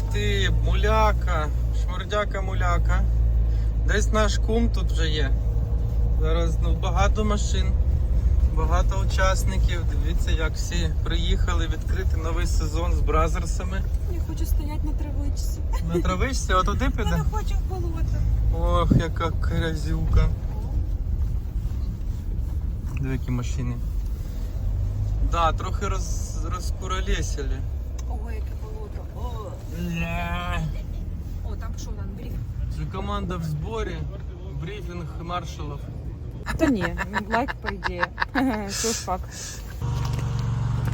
Ух ти, муляка, шмурдяка муляка. Десь наш кум тут вже є. Зараз ну, багато машин, багато учасників. Дивіться, як всі приїхали відкрити новий сезон з бразерсами. Я хочу стояти на травичці. На травичці, отуди Я піде. не хочу в болото. Ох, яка грязюка. Диви, які машини. Да, трохи роз, розкуролесили. Ой, яке болото. О, Ля. О там що там бріг? Це команда в зборі. Брифінг маршалів. Та ні, лайк по ідеї. Що ж фак.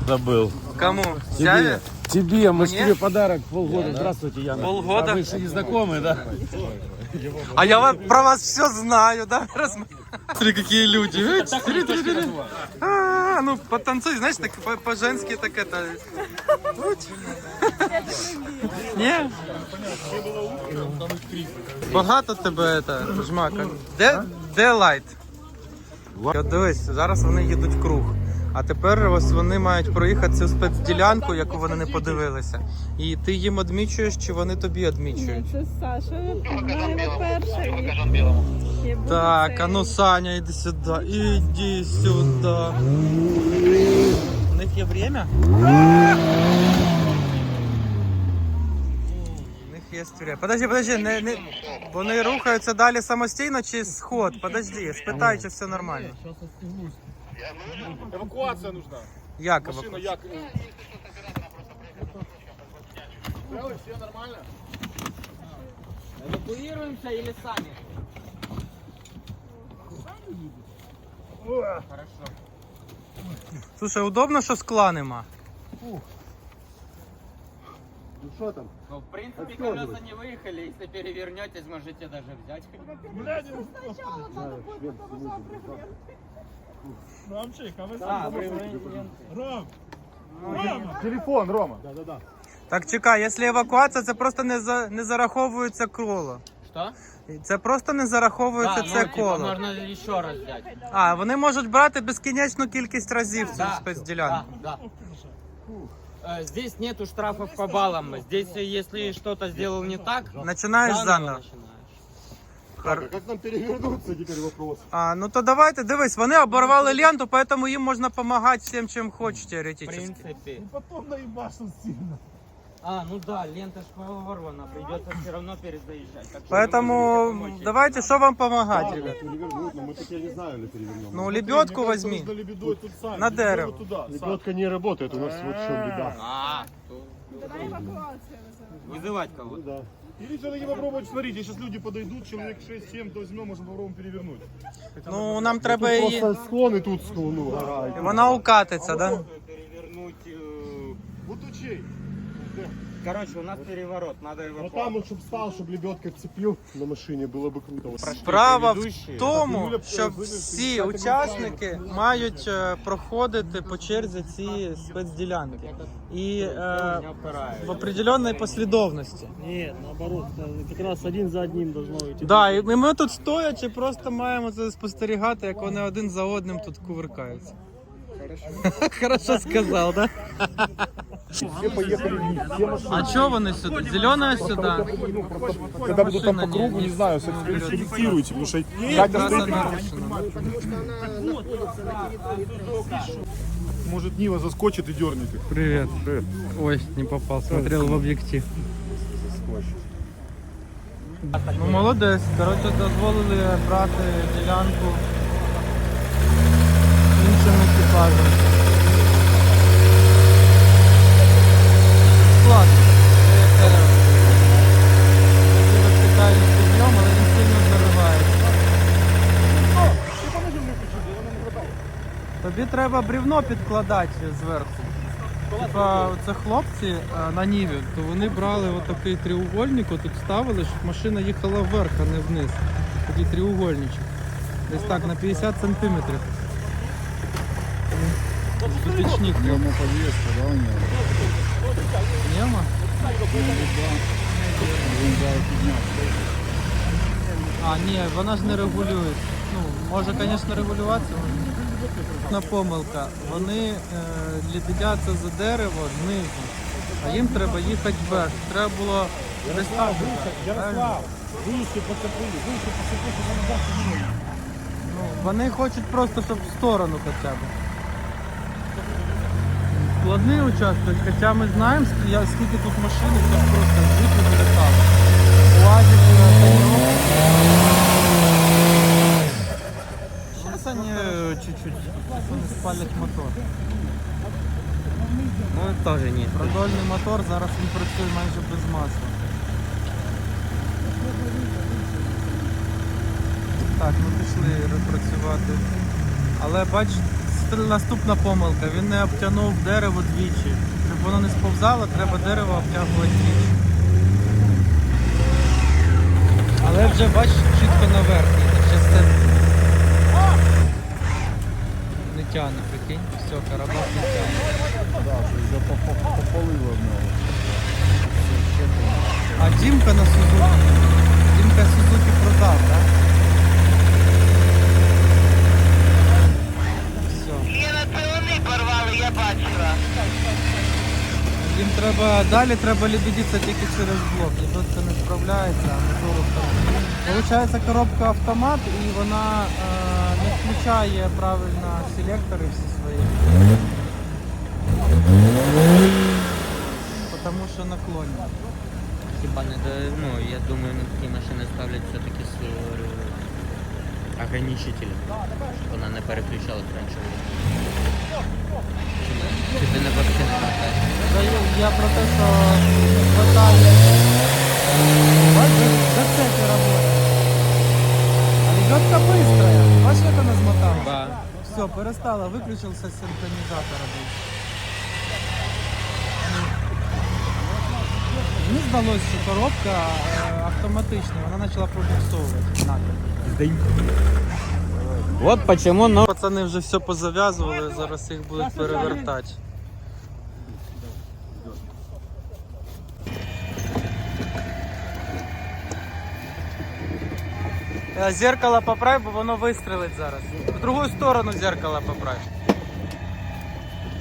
Забыл. Кому? Сяві? Тебе, мы Мне? ж тебе подарок полгода. Здравствуйте, Яна. Полгода? А вы же не знакомы, да? А я ва- про вас все знаю, да? Раз... Смотри, какие люди. А, ну, потанцуй, знаешь, так по- по-женски так это... Не? Багато тебе это, жмака. Де, де лайт? Дивись, зараз вони їдуть круг. А тепер ось вони мають проїхати цю спецділянку, яку вони не подивилися. І ти їм одмічуєш, чи вони тобі одмічують. Це Саша, маємо перший. Так, а ну Саня, іди сюди, іди сюди. У них є время? У них є время. Подожди, подожди, не, не... вони рухаються далі самостійно чи сход? Подожди, спитай, чи все нормально. Эвакуация нужна. Як? Машина як? Сделай, все нормально? Эвакуируемся или сами? Слушай, удобно, що скла нема. Ну что там? Ну, в принципе, колеса не выехали. Если перевернетесь, можете даже взять. Да, Ром! Телефон, Рома. Да, да, да. Так чекай, якщо евакуація, це просто не, за... не зараховується коло. Что? Це просто не зараховується Да, це ну, коло. типа, можно еще раз взять. А, вони можуть брати безкінечну кількість разів цю Да, спецділянку. да, да. Э, Здесь нету штрафов по баллам. Здесь, э, если что-то сделал не так, Починаєш заново. начинаешь. А как нам перевернуться теперь вопрос? А, ну то давайте, дивись, вони оборвали ленту, поэтому їм можна допомагати всім, чим хочеш, В теоретично. принципе. Потом наебашил сильно. А, ну да, лента ж порвана. Придется все равно перезаезжать. Так что вы можете Поэтому помочь, давайте, що вам допомагати, ребят? Перевернуть, но мы так я не знаю, ли перевернем. Ну, лебедку возьми. Нужно лебедой тут сами. На дерево. Туда, Лебедка не работает, у нас вот в чем беда. А, то- Вызывать кого-то. Да. Или все-таки попробовать, смотрите, сейчас люди подойдут, человек 6-7, то возьмем, можно попробуем перевернуть. Ну, нам треба її. Просто склон и тут склон, ну, тут. Вона укатиться, да? Перевернуть. э, Вот тут чей? Короче, у нас переворот, надо его. Вот там вот, чтобы стал, чтобы лебедка цепью на машине, было бы круто. Вот. Справа в Предыдущие. тому, що всі учасники мають е, проходити по черзі ці спецділянки. І е, в определенной послідовності. Нет, наоборот, да, как раз один за одним должно идти. Да, і ми тут стоячи просто маємо це спостерігати, як вони один за одним тут кувыркаються. Хорошо сказав, да? Все поехали вниз, все машины. А чого вони сюди? Зелена сюди. Когда буду там по Машина кругу, не- не знаю, селектируйте, потому что как Траса нарушена. может Нива заскочит и дернет их. Привет. Ой, не попал, смотрел в об'єктив. Ну молодець. Коротше, дозволили брати ділянку іншим екіпажам. Треба брівно підкладати зверху. Типа, це хлопці а, на Ніві, то вони брали отакий треугольник, отут ставили, щоб машина їхала вверх, а не вниз. Такий треугольничок. Десь так, на 50 сантиметрів. Тупічник. Нема пов'язка, да, у нього? Нема? А, ні, вона ж не регулюється. Ну, може, звісно, регулюватися. Помилка. Вони е, лебедяться за дерево знизу. А їм треба їхати вверх. Треба було так. Ярослав, вище поцепили, вище поцепили, щоб вони не Ну, вони хочуть просто, щоб в сторону хоча б. Складний участок, хоча ми знаємо, скільки тут машин, це просто жити вилетало. Уазик, Зараз вони е, чуть-чуть вони спалять мотор. Ну, тоже нет. Продольний мотор, зараз він працює майже без масла. Так, ми пішли працювати. Але бач, наступна помилка. Він не обтягнув дерево двічі. Щоб воно не сповзало, треба дерево обтягувати двічі. Але вже бач, чітко наверх. Це не тягне, прикинь. Все, карабас не тягне. Попалило одного. А Дімка на Сузуки. Дімка Сузуки продав, так? Все. Є на вони порвали, я бачила. Їм треба далі треба лебедитися тільки через блок. Ніхто це не справляється, а мотору там. Получається коробка автомат і вона е, не включає правильно селектори всі свої. Тому що наклонні. Хіба не до... Ну, я думаю, на такі машини ставлять все-таки з е, ограничителем, щоб вона не переключалась раніше. Чи ти не? Та я, про те, що хватає. Бачиш, зацепи работает. А лебедка быстрая. Бачиш, як вона змотала? Да. Все, перестала, виключився синхронізатор. Мені здалося, що коробка е, автоматична, вона почала пробуксовувати. От Вот почему, но... Пацани вже все позав'язували, зараз їх будуть перевертати. Зеркало поправь, бо воно вистрелить зараз. В другу сторону зеркало поправь.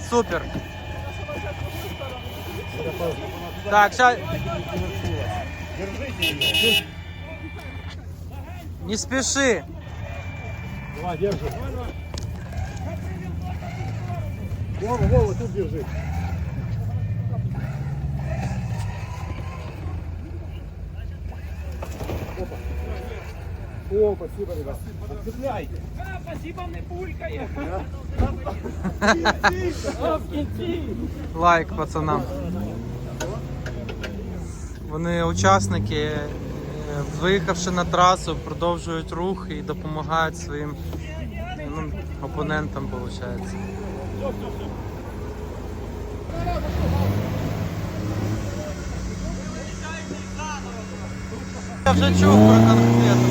Супер. Так, сейчас. Не спеши. Давай, держи. Вова, Вова, тут держи. О, спасибо, ребят. Отцепляй. Лайк пацанам. Вони учасники, е, виїхавши на трасу, продовжують рух і допомагають своїм ну, опонентам, виходить. Я вже чув про конкретну.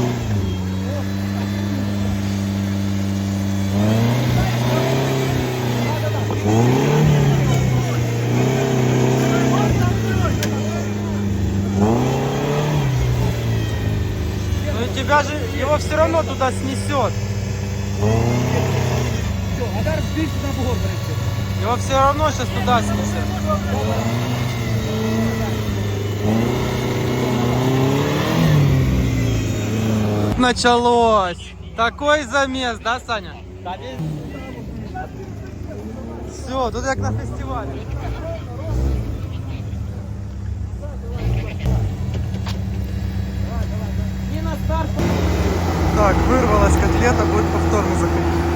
Все равно туда снесет. Его все равно сейчас туда снесет. Началось. Такой замес, да, Саня? Все, тут как на фестивале. Так, вырвалась котлета, будет повторно заходить.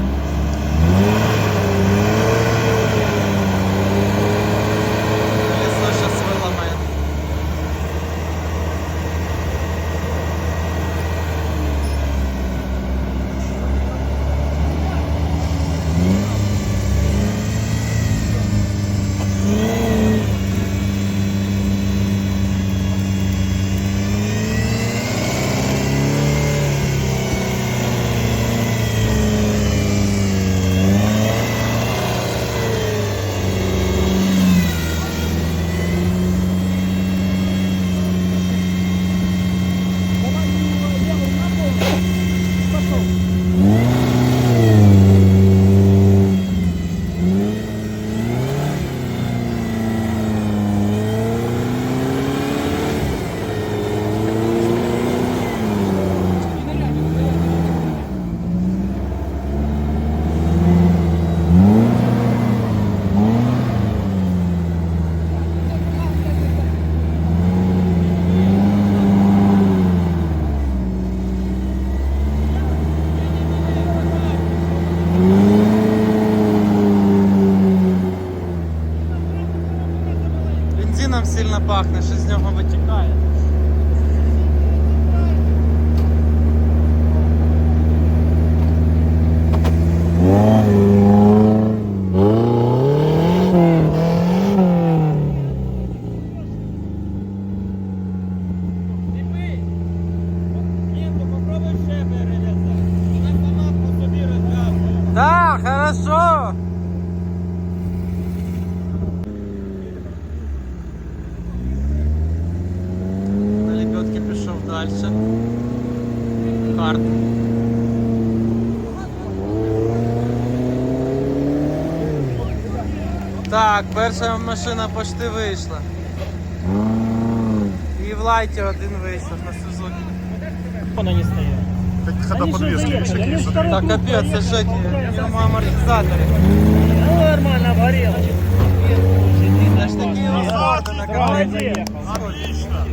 Да, хорошо. На лебедке пішов далі. Хард. Так, перша машина почти вийшла. І в лайті один вийшов на Сузуки. Она не стоит. Когда Они что подвески заехали? еще Они есть. второй Так, круг капець, це проехали. що ті? Йому амортизатори. Ну, нормально, обгорело. Це ж такі розгорти на капець. Отлично.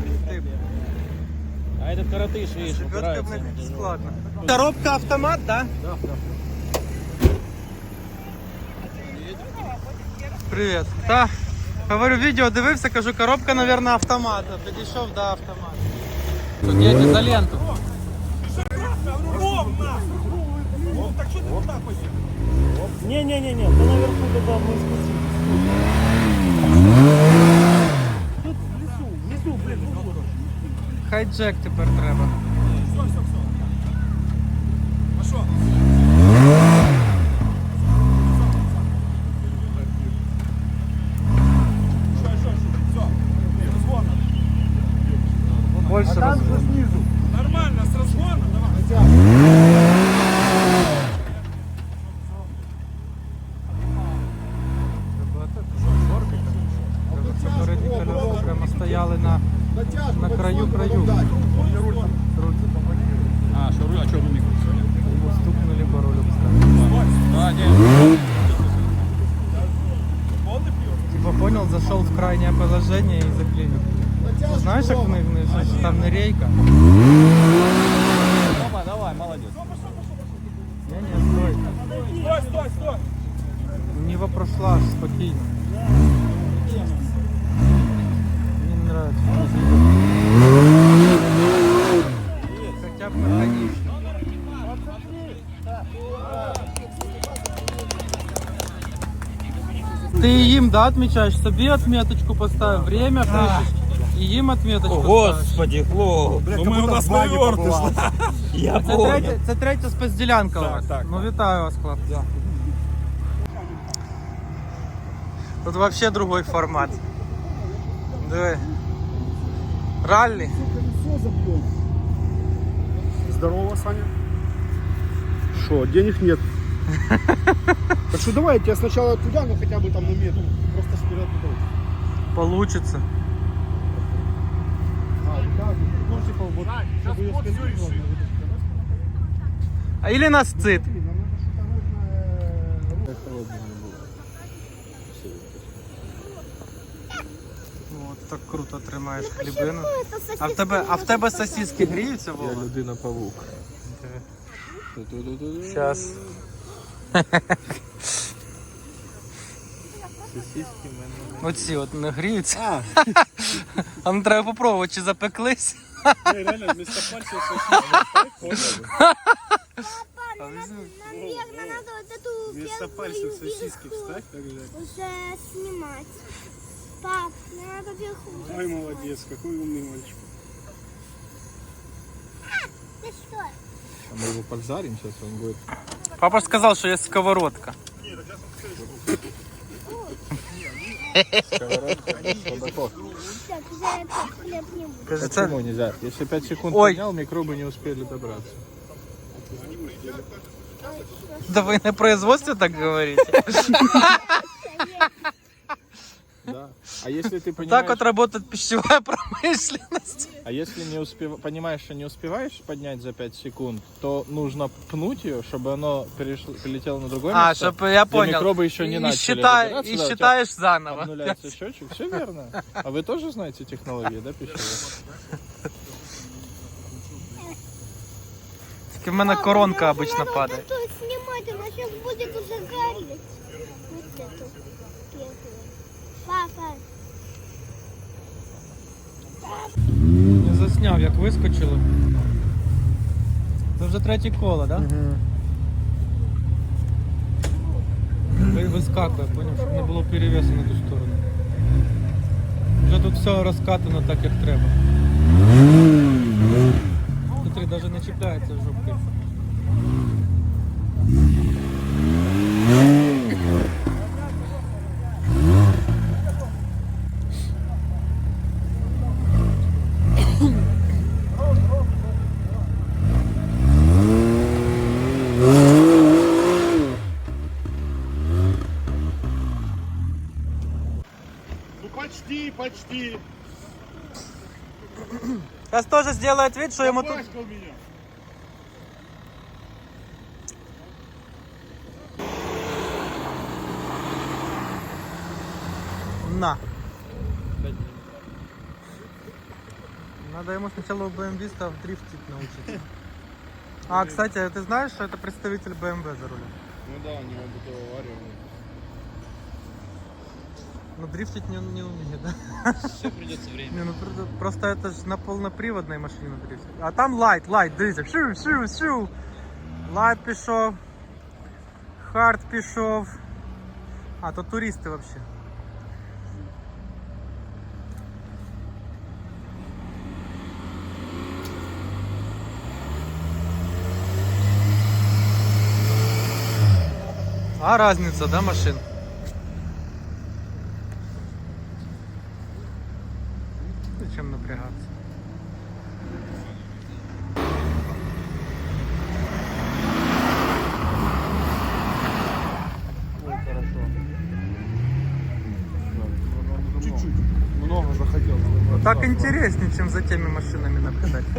А этот коротыш, видишь, Лебедка в них складно. Коробка автомат, да? Привіт. Та, говорю, відео дивився, кажу, коробка, мабуть, автомат. Підійшов до автомата. Тут є ізоленту. Не-не-не-не, то наверху туда мы спустились. Тут внизу, внизу, блин, внизу. Хайджек тепер треба. Больше разгон. Нормально, с разгона, давай. Це передні колеса прямо стояли на, на А, что руль, а что руль не? Йому стукнули по рулю. А. Типа понял, зашел в крайнее положение и заклинил. Ну, знаешь, как ж там не рейка? Давай, давай, молодец. Не, не, стой. Стой, стой, стой. Нива прошла аж їм, да, отмечаешь? Собі отметочку поставив, время пишеш. І їм отметочку ставиш. Господи, хлоп. Ну мы у нас повертыш. Я Це третя, це третя спецділянка у вас. так, ну вітаю вас, хлопці. Тут взагалі другой формат. Диви. Раллі. Здорово, Саня. Что, денег нет? Так что давайте я сначала туда, но хотя бы там на ну, просто вперед потом. Получится. А, вот так, ну типа вот, Жень, чтобы ее кот всё сканировать, А или насцит. Ну, смотри, нам надо что-то нужное, э, так круто тримаєш хлібину. А в тебе, а в тебе сосиски гріються, Я Вова? людина павук. Зараз. Оці от не гріються. А ну треба попробувати, чи запеклись. Реально, вместо пальцев сосиски. Наверное, надо вот эту Вместо первую пальцев сосиски вилку вставь, так же. Уже снимать. Пап, мне надо вверху. уже Ой, снимать. молодец, какой умный мальчик. Ты что? Мы его поджарим сейчас, он будет. Папа ж сказав, що є сковородка. Так, уже этот хлеб не будет. Каже, це... Почему нельзя? Если 5 секунд Ой. поднял, микробы не успели добраться. Да ви на производстві так говорите? Да. А если ты понимаешь, Так от работает пищевая промышленность. а если не успев... понимаешь, что не успеваешь поднять за 5 секунд, то нужно пнуть ее, чтобы оно перешло... прилетело на другое А, место. щоб я где понял. микробы еще не и начали считай, и да, считаешь заново. Обнуляется счетчик, все верно. А вы тоже знаете технологии, да, пищевые? Тільки в мене коронка надо- обично надо падає. Вот эту снимать, она сейчас будет уже гореть. Вот эту первую. Папа, Не засняв, як вискочило. Це вже третє коло, так? Да? Ви- Вискакує, поняв, щоб не було перевесу на ту сторону. Вже тут все розкатано так, як треба. Смотри, навіть не чіпляється жопки. Сделает вид, что ему тут... На. Надо ему сначала у BMW дрифтить научиться. А, кстати, ты знаешь, что это представитель BMW за рулем? Ну да, у него будто авария. Ну, дрифтить не, не умеет, да? Все придется время. Не, ну пр- просто это же на полноприводной машине дрифтить. А там лайт, лайт, дивіться. Шу, шу, шу. Лайт пішов. Хард пішов. А, то туристи вообще. А разница, да, машин?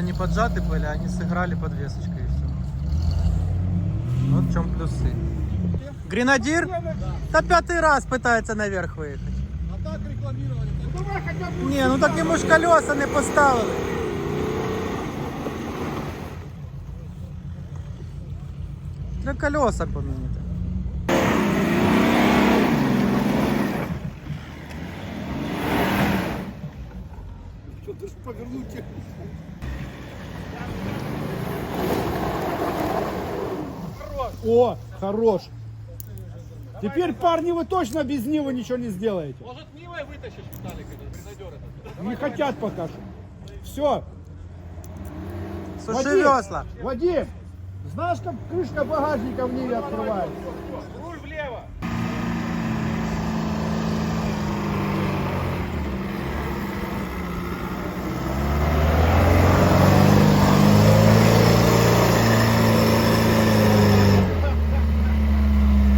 колеса не поджаты были, они сыграли подвесочкой и все. Вот в чем плюсы. Гренадир? Да пятый раз пытается наверх выехать. А так рекламировали. Ну давай хотя бы. Не, ну так йому ж колеса не поставили. Для колеса поміняти. Что-то ж повернуть. О, хорош. Теперь, парни, вы точно без Нивы ничего не сделаете. Может, Нивой вытащишь, Виталик, этот гренадер этот? Не хотят пока что. Все, Суши Вадим. весла. Вадим, знаешь, как крышка багажника в Ниве открывается? Руль влево!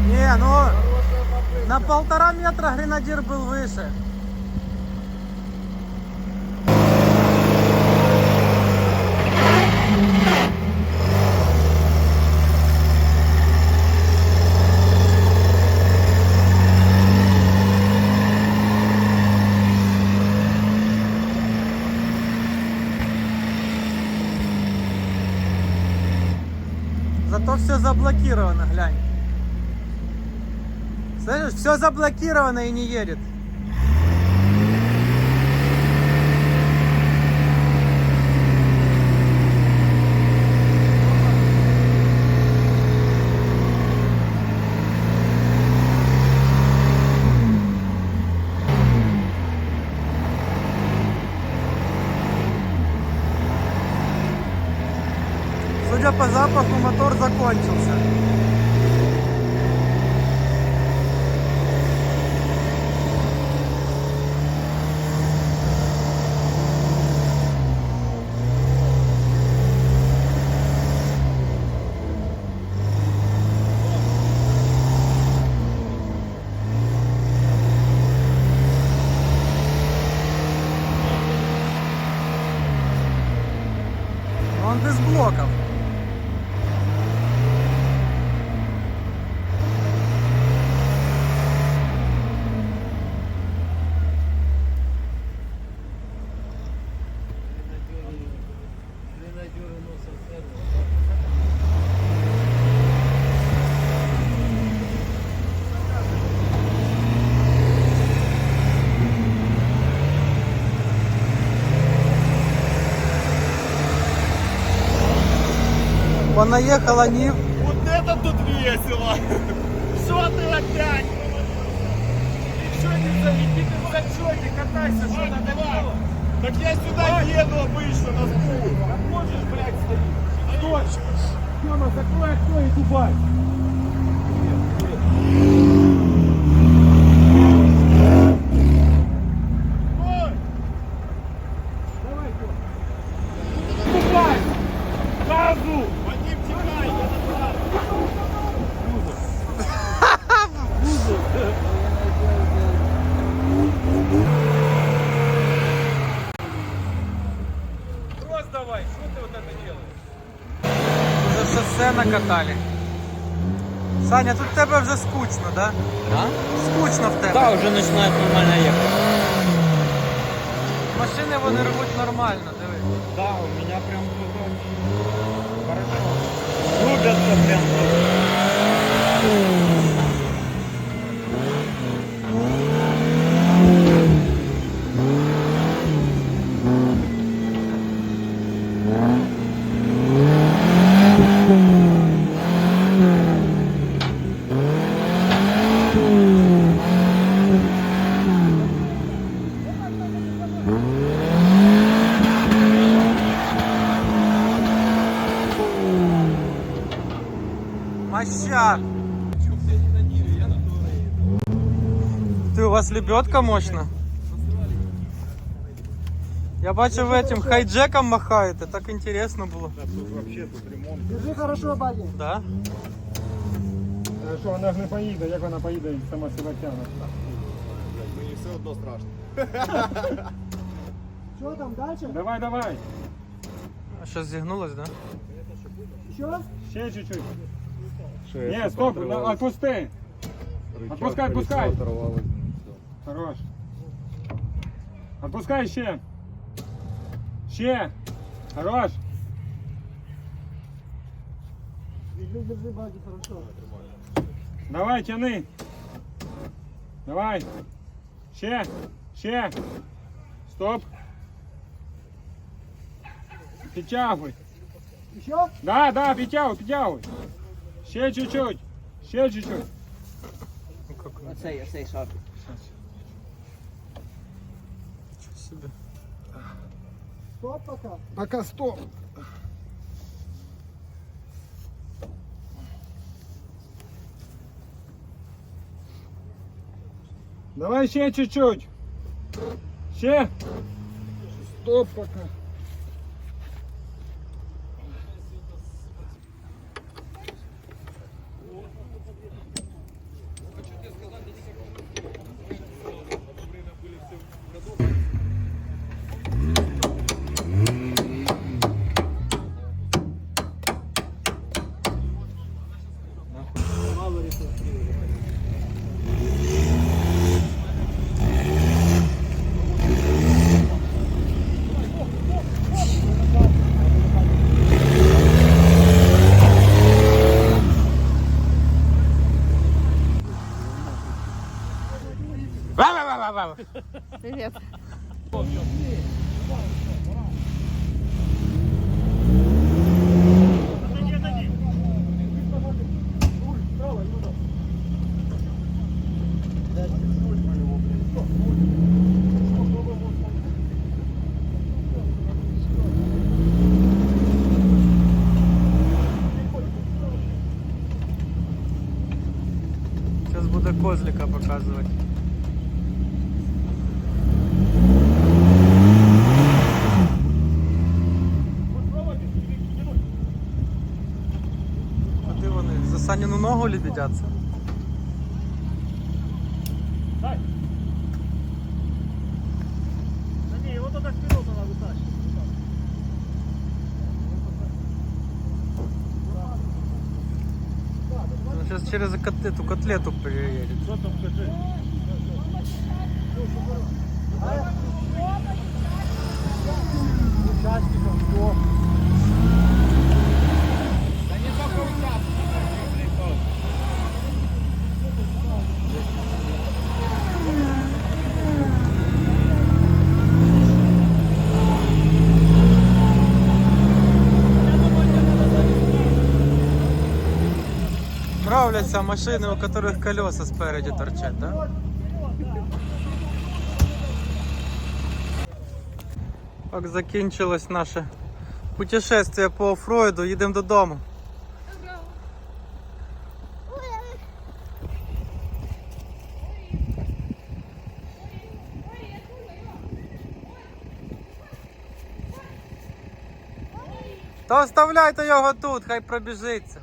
Не, ну на полтора метра гренадир был выше. Зато все заблокировано, глянь. Слышишь, все заблокировано и не едет. Судя по запаху, мотор закончился. Понаїхала ні. Накатали. Саня, тут в тебе вже скучно, да? А? Скучно в тебе. Да, вже начинает нормально їхати. Машини вони рвуть нормально, диви. Да, у меня прям хорошо. Рубятся прям. вас лебедка мощна? Я бачив ви этим хайджеком махаєте, так інтересно було. Держи хорошо, Баді. Да? Що вона ж не поїде, як вона поїде сама себе тягне. Мені все одно страшно. Що там далі? Давай, давай. А що зігнулось, да? Що? Ще чуть-чуть. Ні, стоп, на- отпусти. Отпускай, отпускай. Хорош. Отпускай ще. Ще. Хорош. Давай, тяни. Давай. Ще. Ще. Стоп. Підтягуй. Еще? Да, да, підтягуй, підтягуй. Ще чуть-чуть. Ще чуть-чуть. Оцей, оцей шар. Собі. Пока стоп. Давай ще чуть-чуть. Ще. Стоп пока. Привет. Зараз буде козлика показувати. Куди вони? За Саніну ногу лебедяться? Да не, его тогда вперед надо вытащить. Он сейчас через нравляться машини, у яких колеса спереді торчать, да? Так закінчилось наше путешествие по Фройду. Їдемо додому. То оставляйте його тут, хай пробіжиться.